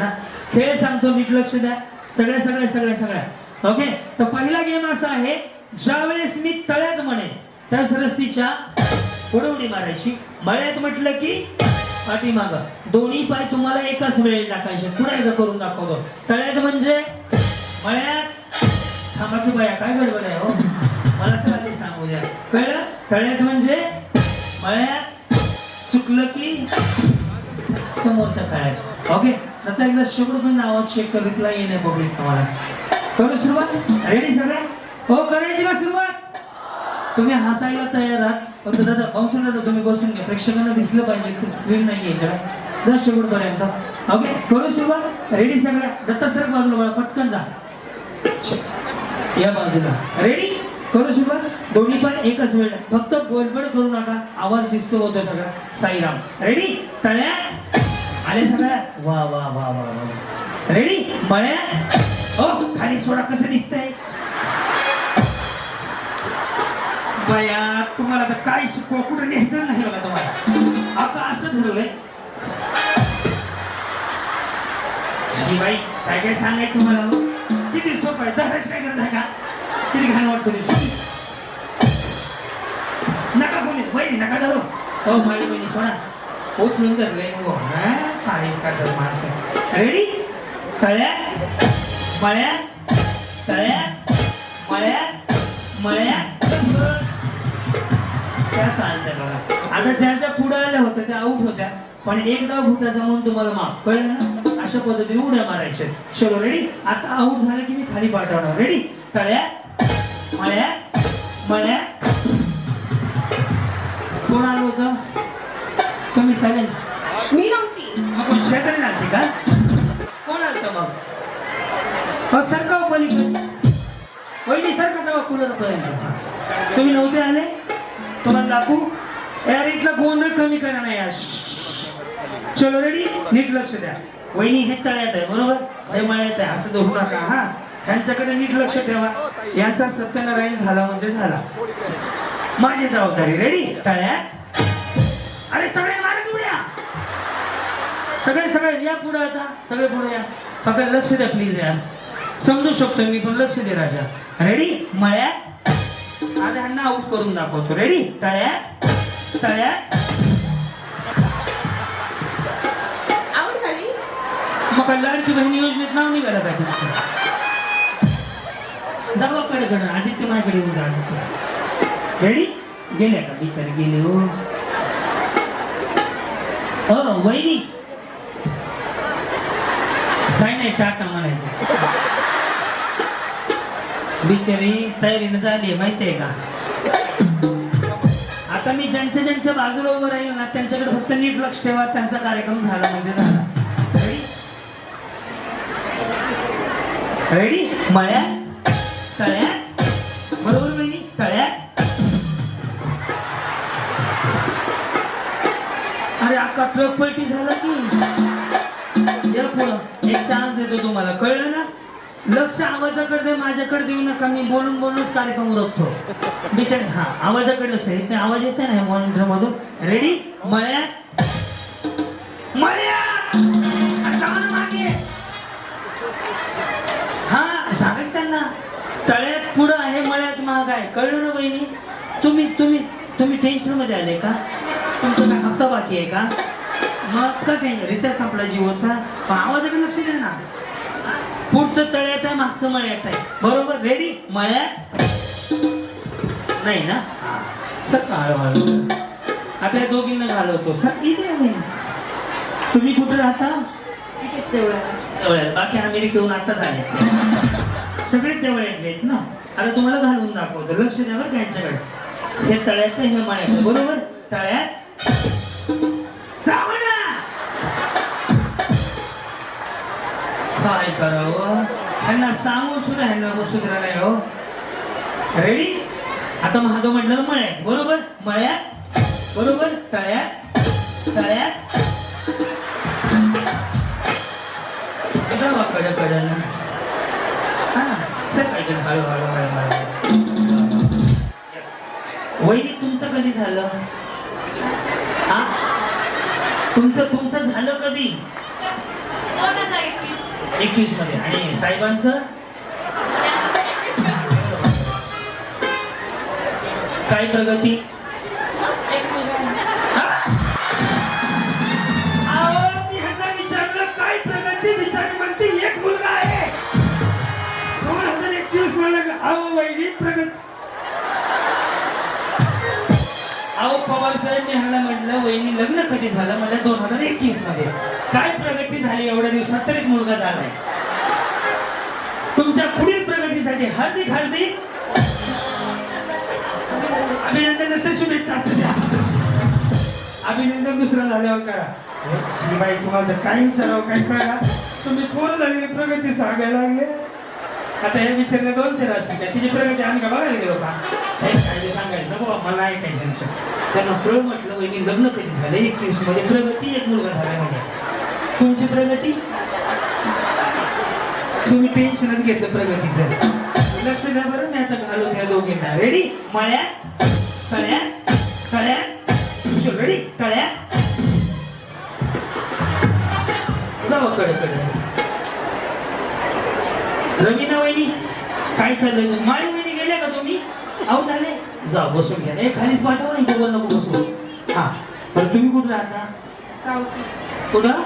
ना? खेळ सांगतो नीट लक्ष द्या. सगळ्या सगळ्या सगळ्या सगळ्या. ओके तर पहिला गेम असा आहे ज्यावेळेस मी तळ्यात म्हणे त्याच रस्तीच्या पुढे उडी मारायची. मळ्यात म्हटलं की पाठीमाग दोन्ही पाय तुम्हाला एकाच वेळी टाकायचे. पुन्हा एकदा करून दाखवतो. तळ्यात म्हणजे मळ्यात थांबा की बाया काय गडबड आहे हो? मला तर आधी सांगू द्या. कळलं तळ्यात म्हणजे मळ्यात चुकलं की समोरच्या काळ्यात ओके आता एकदा शेवट पण नावात चेक कर येणे पब्लिक समाला करू सुरुवात? रेडी सगळे? हो करायची का सुरुवात? तुम्ही हसायला तयार आहात फक्त दादा पाऊसून दादा तुम्ही बसून घ्या. प्रेक्षकांना दिसलं पाहिजे ते स्क्रीन नाही आहे इकडे. जा शेवटपर्यंत. ओके करू सुरुवात? रेडी सगळ्या दत्ता सर बाजूला बघा पटकन जा. या बाजूला. रेडी करू सुरुवात? दोन्ही पण एकच वेळ. फक्त गोलबड करू नका. आवाज डिस्टर्ब होतो सगळा. साईराम. रेडी तळ्या? आले सगळ्या वा वा वा वा वा. रेडी मळ्या ओ खाली सोडा कसं दिसतंय? बया तुम्हाला तर काय शिकवा कुठं न्यायचं नाही बघा तुम्हाला. आता असं ठरवलंय. शिवाई काय काय सांगाय तुम्हाला? किती सोपं आहे. जराच काय करत आहे का? किती घाण वाटतो नका बोलले बहिणी नका धरू. हो माझी बहिणी सोडा. उचलून धरले हो हा? काय माणसं रेडी तळ्या? मळ्या? तळ्या? मळ्या? मळ्या? त्या चालतंय बघा. आता ज्या ज्या पुढे आल्या होत्या त्या आऊट होत्या. पण एक भूताचा म्हणून तुम्हाला माफ. कळलं ना? अशा पद्धतीने उड्या मारायच्या चलो रेडी आता आऊट झालं की मी खाली पाठवणार. रेडी तळ्या? मळ्या? मळ्या? कोण आलं होतं? तुम्ही चालेल मी ना मग कोण शेजारी का? कोण आलं मग? हो सरका हो पलीकडे. वहिनी सरका जावा कूलर पर्यंत तुम्ही नव्हते आले? तुम्हाला दाखवू? यार इथला गोंधळ कमी करा ना यार चलो रेडी नीट लक्ष द्या. वहिनी हे तळ्यात आहे बरोबर? हे मळ्यात आहे असं धरू नका हा. ह्यांच्याकडे नीट लक्ष ठेवा. यांचा सत्यनारायण झाला म्हणजे झाला. माझी जबाबदारी रेडी तळ्यात. अरे सगळे सगळे सगळे या पुढे आता. सगळे पुढे या. फक्त लक्ष द्या प्लीज यार. समजू शकतो मी पण लक्ष दे राजा. रेडी मळ्यात. आता ह्यांना आऊट करून दाखवतो. रेडी आवड झाली? मग लाडकी बहिणी योजनेत नाव निघालं काय तुमचं जावा कडे कडे आदित्य माझ्याकडे येऊन जा रेडी गेल्या का? बिचारे गेले हो. वहिनी. नाही टाटा म्हणायचं. बिचारी तयारीनं झाली माहितीये का? आता मी ज्यांच्या ज्यांच्या बाजूला उभं राहील ना त्यांच्याकडे फक्त नीट लक्ष ठेवा त्यांचा कार्यक्रम झाला म्हणजे झाला. रेडी मळ्या तळ्या बरोबर बहिणी? तळ्या अरे अक्का ट्रक पलटी झाला की. या पुढं. देतो तुम्हाला कळलं ना? लक्ष आवाजाकडे माझ्याकडे देऊ नका मी बोलून बोलूनच कार्यक्रम उरकतो. बिचार हा आवाजाकडे लक्ष येत नाही आवाज येत नाही मॉनिटर मधून रेडी मळ्या मळ्या मागे! हा सांगा त्यांना तळ्यात पुढं आहे मळ्यात महाग आहे. कळलं ना बहिणी? तुम्ही तुम्ही तुम्ही टेन्शनमध्ये आले का? तुमचा काय हप्ता बाकी आहे का? मग का टेन्शन रिचार्ज संपला जिओचा. आवाजाकडे लक्ष द्या ना. पुढचं तळ्यात आहे मागचं मळ्यात आहे. बरोबर? रेडी मळ्यात नाही ना? सर हळू आता या दोघींना घालवतो. सर इथे. तुम्ही कुठे राहता? बाकी अमेरिकेहून आताच आले. सगळे देवळ्यातले आहेत ना? आता तुम्हाला घालून दाखवतो. लक्ष द्या बरं का यांच्याकडे हे तळ्यात हे मळ्यात बरोबर? तळ्यात काय करावं ह्यांना सांगून सुद्धा ह्यांना सुधरा नाही हो. रेडी आता महादेव म्हटलं ना मळ्यात बरोबर? मळ्यात? बरोबर? तळ्यात? तळ्यात? जावा कडकडे हा सर हळू हळू हळू हळू वहिनी तुमचं कधी झालं? हा? तुमचं तुमचं झालं कधी? एकवीसमध्ये. आणि साहेबांचं? काय प्रगती? कधी झालं मला दोन हजार एकवीसमध्ये काय प्रगती झाली एवढ्या दिवसात तर एक मुलगा झालाय. तुमच्या पुढील प्रगतीसाठी हार्दिक हार्दिक अभिनंदन नसते शुभेच्छा असते द्या अभिनंदन दुसरं झाल्यावर करा. शिवाय तुम्हाला तर काय विचारावं काय कळा तुम्ही कोण झालेली प्रगती सांगायला लागले. आता हे विचारले दोन चार असते का? तिची प्रगती आम्ही का बघायला गेलो का? हे काय सांगायचं नको मला ऐकायचं त्यांना सरळ म्हटलं वहिनी लग्न कधी झालं? एकवीसमध्ये प्रगती एक मुलगा झाला म्हणजे तुमची प्रगती? तुम्ही टेन्शनच घेतलं प्रगतीचं. लक्ष द्या बरं मी आता घालू त्या दोघींना. रेडी मळ्या तळ्या तळ्या रेडी तळ्या जाऊ कडे कडे रवीना वहिनी काय चाललंय? माळी वहिनी गेल्या का तुम्ही? आऊ झाले? जा बसून घ्या ए खालीच पाठवा वर नको बसू. हा. तर तुम्ही कुठं राहता? कुठं?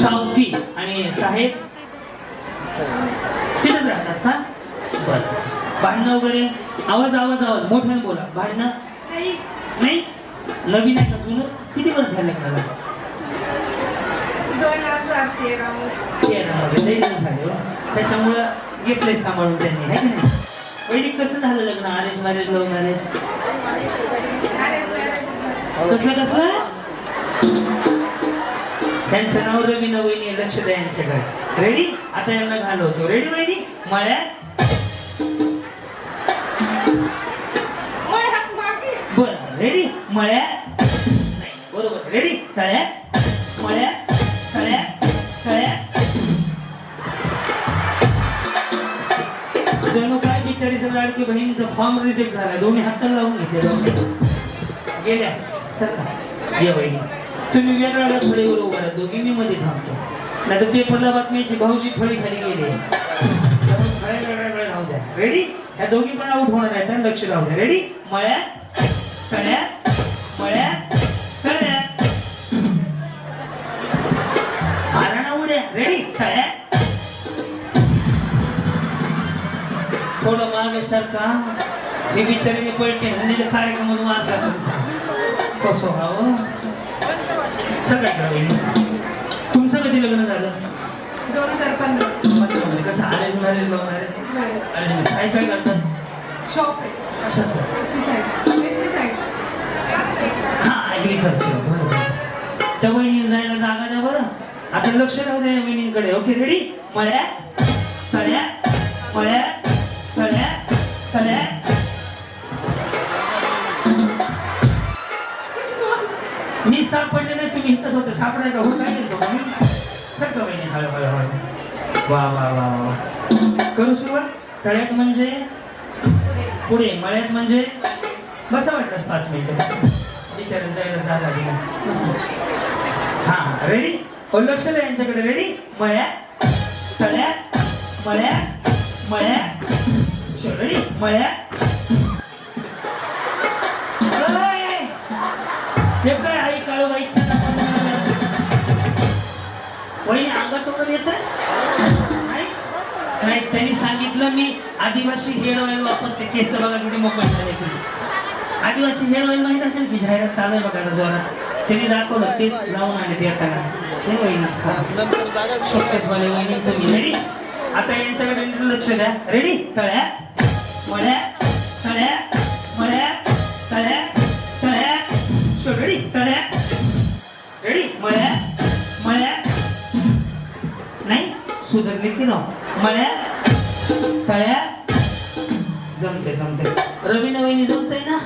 सावकी. आणि साहेब? तिथेच राहतात का? बर. भांडणं वगैरे? आवाज आवाज आवाज. मोठ्याने बोला. भांडणं? नाही. नाही? नवीन आहे का किती वर्ष झाले झाले हो. त्याच्यामुळं घेतलंय सांभाळून त्यांनी है की नाही? वैदिक कसं झालं लग्न? Arrange marriage love marriage. कसलं कसलं? त्यांचं नाव रवीना वहिनी लक्ष द्या यांच्याकडे. रेडी आता यांना घालवतो. रेडी वहिनी? मळ्यात. बरं. रेडी मळ्यात? नाही, बरोबर रेडी तळ्यात? तळ्यात? जणू काय बिचारीचं लाडकी बहिणीचा फॉर्म रिजेक्ट झाला दोन्ही हाताला लावून घेतले डॉक्टर गेल्या. सरका ये वहिनी तुम्ही वेगळ्या फळीवर उभा राहा. दोघी मी मध्ये थांबतो. नाही तर पेपरला बातमीची भाऊजी फळी खाली गेली. राहू द्या. रेडी ह्या दोघी पण आउट होणार आहेत लक्ष राहू द्या. रेडी मळ्या तळ्या मी बिचारीने पलटी हल्लीच्या कार्यक्रमात मार्ग तुमचा. कसं व्हावं सगळ्यात तुमचं कधी लग्न झालं? दोन हजार पंधरा. कसं arrange marriage love marriage arrange काय काय करतात शॉप पेस्टिसाइड हा बरोबर त्या जायला जागा द्या बरं. आता लक्ष राहू द्या या ओके रेडी मळ्या तळ्या मळ्या तळ्या तळ्या सापडले नाही तुम्ही. इथंच होते सापडाय का? हो काय गेलो सगळं महिने वा वा वा वा करू सुरुवात? तळ्यात म्हणजे? पुढे. मळ्यात म्हणजे? बसा वाटलंच पाच मिनिटं. विचारत जायला जागा दिली. हा रेडी हो लक्ष द्या यांच्याकडे रेडी मळ्या तळ्या मळ्या मळ्या रेडी मळ्या वहिनी अंगात वगैरे येत नाही? नाही त्यांनी सांगितलं मी आदिवासी हेअर ऑइल वापरते. केस बघा कुठे मोकळ आदिवासी हेअर ऑइल माहीत असेल की जाहिरात चालू आहे बघा जोरात. त्यांनी दाखवलं ते लावून आले ते आता. नाही वहिनी शोकेस वहिनी तुम्ही. रेडी आता यांच्याकडे लक्ष द्या. रेडी तळ्या मळ्या तळ्या मळ्या. सुधरले की ना मळ्या तळ्या जमते जमते रवी नवीनी जमतंय ना?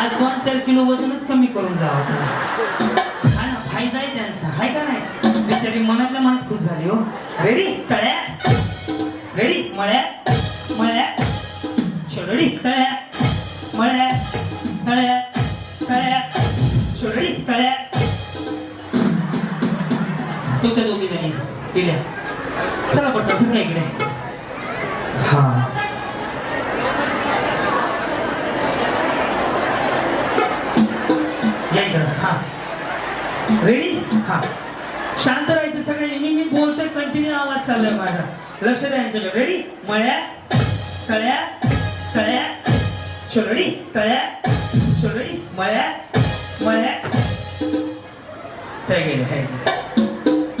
आज दोन चार किलो वजनच कमी करून जावं हा ना, फायदा आहे त्यांचा. हाय का नाही? बिचारी मनातल्या मनात खुश झाली हो. रेडी तळ्या रेडी मळ्या मळ्या रेडी तळ्या मळ्या तळ्या तळ्या रेडी तळ्या तो त्या दोघी जणी दिल्या. सगळं इकडे? हा. या इकडं हा. रेडी हा. शांत राहायचं सगळ्यांनी. मी मी बोलतोय कंटिन्यू आवाज चाललाय माझा. लक्ष द्या यांच्याकडे. रेडी मळ्या तळ्या तळ्या शोलडी तळ्या शोलडी मळ्या मळ्या. त्या गेले.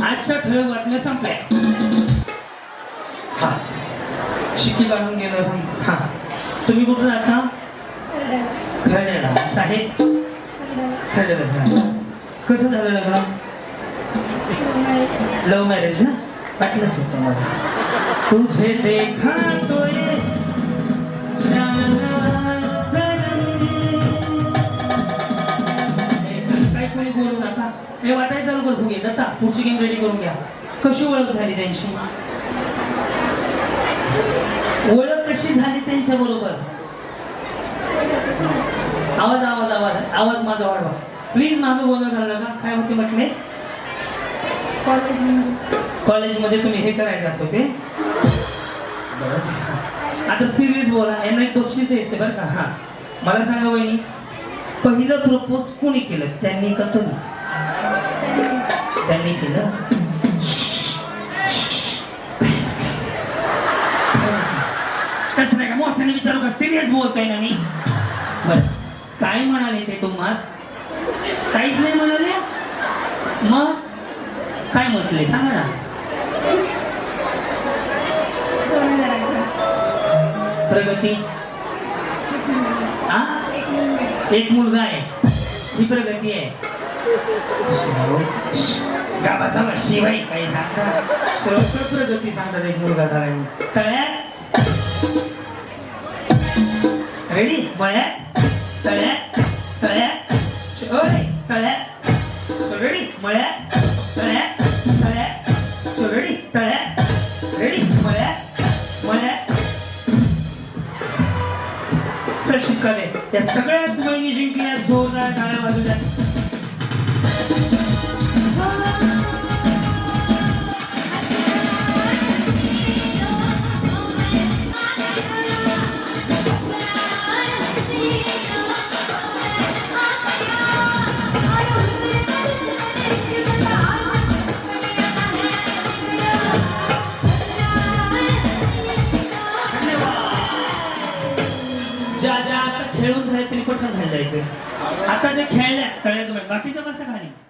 आजच्या ठळक बातम्या संपल्या. शिक्की काढून गेलो सांग हा. तुम्ही कुठं राहता खरडेला साहेब? खरडेला साहेब कसं झालं लग्न? लव्ह मॅरेज ना? वाटलंच होतं मला तुझे देखा तो हे वाटायला चालू करून घे दत्ता पुढची गेम रेडी करून घ्या. कशी ओळख झाली त्यांची? ओळख कशी झाली त्यांच्या बरोबर? आवाज आवाज आवाज आवाज माझा वाढवा. प्लीज मागं गोंधळ घालू नका. काय होते म्हटले? कॉलेजमध्ये तुम्ही हे करायला जात होते. आता सिरियस बोला. यांना एक बक्षीस द्यायचं बरं का? हा. मला सांगा वहिनी पहिलं प्रपोज कोणी केलं? त्यांनी का तुम्ही? त्यांनी केलं? सिरियस बोलतोय ना मी. बस काय म्हणाले ते तुम्हास? काहीच नाही म्हणाले? मग? काय म्हटले? सांगा ना. प्रगती? हा एक मुलगा आहे. ही प्रगती आहे. गावाचा शिवाय काही सांगता? प्रगती सांगतात एक मुलगा झाला तळ्यात? रेडी मळ्यात तळ्यात ज्या आता खेळून झाले तरी पटकन खायला जायचं